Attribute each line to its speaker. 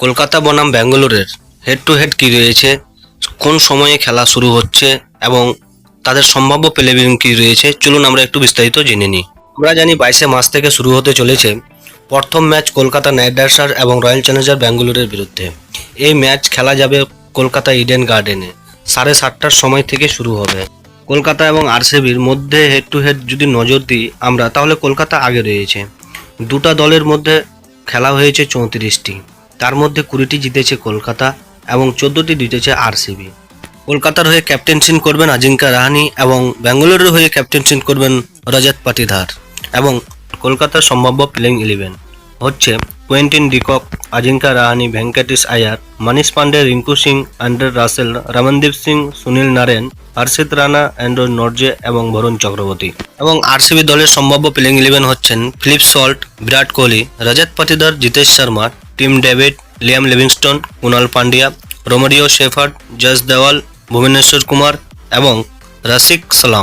Speaker 1: কলকাতা বনাম ব্যাঙ্গালোরের head to head কী রয়েছে, কোন সময়ে খেলা শুরু হচ্ছে এবং তাদের সম্ভাব্য প্লেবিং কী রয়েছে, চলুন আমরা একটু বিস্তারিত জেনে নিই। আমরা জানি বাইশে মাস থেকে শুরু হতে চলেছে প্রথম ম্যাচ কলকাতা নাইট রাইডার্স এবং রয়্যাল চ্যালেঞ্জার ব্যাঙ্গালোরের বিরুদ্ধে। এই ম্যাচ খেলা যাবে কলকাতা ইডেন গার্ডেনে সাড়ে সাতটার সময় থেকে শুরু হবে। কলকাতা এবং আরসিবির মধ্যে হেড টু হেড যদি নজর দিই আমরা, তাহলে কলকাতা আগে রয়েছে। দুটা দলের মধ্যে খেলা হয়েছে চৌত্রিশটি। তার মধ্যে কুড়িটি জিতেছে কলকাতা এবং চোদ্দোটি জিতেছে আরসিবি। কলকাতার হয়ে ক্যাপ্টেনশিন করবেন আজিঙ্কা রাহানি এবং ব্যাঙ্গালোরের হয়ে ক্যাপ্টেনশিন করবেন রজত পাটিধার এবং কলকাতার সম্ভাব্য প্লেইং ইলেভেন হচ্ছে Quinton de Kock, Ajinkya Rahane, Venkatesh Iyer Manish Pandey, Rinku Singh, Andre Russell, Ramandeep Singh, Sunil Narine Harshit Rana অ্যান্ড্রয় Nortje এবং বরুণ চক্রবর্তী। এবং আরসিবি দলের সম্ভাব্য প্লেইং ইলেভেন হচ্ছেন Philip Salt, Virat Kohli Rajat Patidar Jitesh Sharma, Tim David, Liam Livingstone, Krunal Pandya, Romario Shepherd, Josh দেওয়াল, ভুবনেশ্বর কুমার এবং রসিক সালাম।